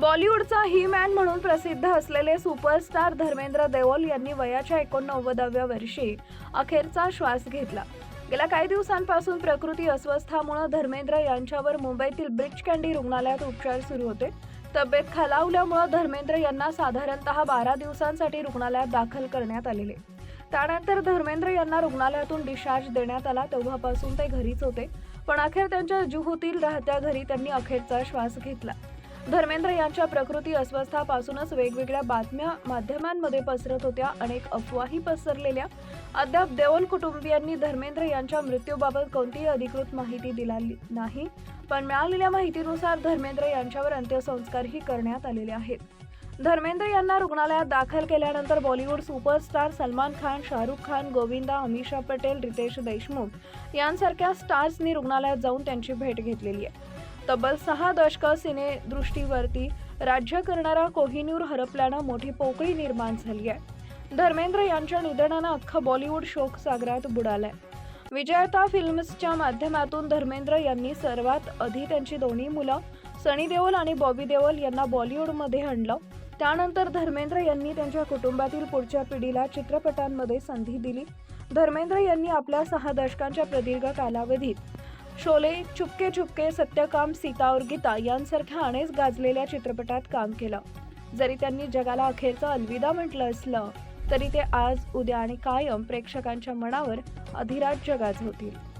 बॉलिवूडचा he man म्हणून प्रसिद्ध असलेले सुपरस्टार धर्मेंद्र देओल यांनी वयाच्या एकोणनव्वदाव्या वर्षी अखेरचा श्वास घेतला. गेल्या काही दिवसांपासून प्रकृती अस्वस्थामुळे धर्मेंद्र यांच्यावर मुंबईतील ब्रिज कँडी रुग्णालयात उपचार सुरू होते. तब्येत खालावल्यामुळे धर्मेंद्र यांना साधारणतः बारा दिवसांसाठी रुग्णालयात दाखल करण्यात आलेले. त्यानंतर धर्मेंद्र यांना रुग्णालयातून डिस्चार्ज देण्यात आला तेव्हापासून ते घरीच होते. पण अखेर त्यांच्या जुहूतील राहत्या घरी त्यांनी अखेरचा श्वास घेतला. धर्मेंद्र यांच्या प्रकृती अस्वस्थापासूनच वेगवेगळ्या बातम्या माध्यमांमध्ये पसरत होत्या. अनेक अफवाही पसरलेल्या. अद्याप देओल कुटुंबियांनी धर्मेंद्र यांच्या मृत्यूबाबत कोणतीही अधिकृत माहिती दिलेली नाही. पण मिळालेल्या माहितीनुसार धर्मेंद्र यांच्यावर अंत्यसंस्कारही करण्यात आलेले आहेत. धर्मेंद्र यांना रुग्णालयात दाखल केल्यानंतर बॉलिवूड सुपरस्टार सलमान खान शाहरुख खान गोविंदा अमिषा पटेल रितेश देशमुख यांसारख्या स्टार्सनी रुग्णालयात जाऊन त्यांची भेट घेतलेली आहे. तब्बल सहा दशकं सिनेदृष्टीवरती राज्य करणारा कोहिनूर हरपल्यानं मोठी पोकळी निर्माण झाली आहे. धर्मेंद्र यांच्या निधनानं अख्खं बॉलिवूड शोकसागरात बुडालाय. विजयता फिल्म्सच्या माध्यमातून धर्मेंद्र यांनी सर्वात आधी त्यांची दोन्ही मुलं सनी देओल आणि बॉबी देओल यांना बॉलिवूडमध्ये आणलं. त्यानंतर धर्मेंद्र यांनी त्यांच्या कुटुंबातील पुढच्या पिढीला चित्रपटांमध्ये संधी दिली. धर्मेंद्र यांनी आपल्या सहा दशकांच्या प्रदीर्घ कालावधीत शोले चुपके चुपके सत्यकाम सीता और गीता यांसारख्या अनेक गाजलेल्या चित्रपटात काम केलं. जरी त्यांनी जगाला अखेरचं अलविदा म्हटलं असलं तरी ते आज उद्या आणि कायम प्रेक्षकांच्या मनावर अधिराज्य गाजवतील.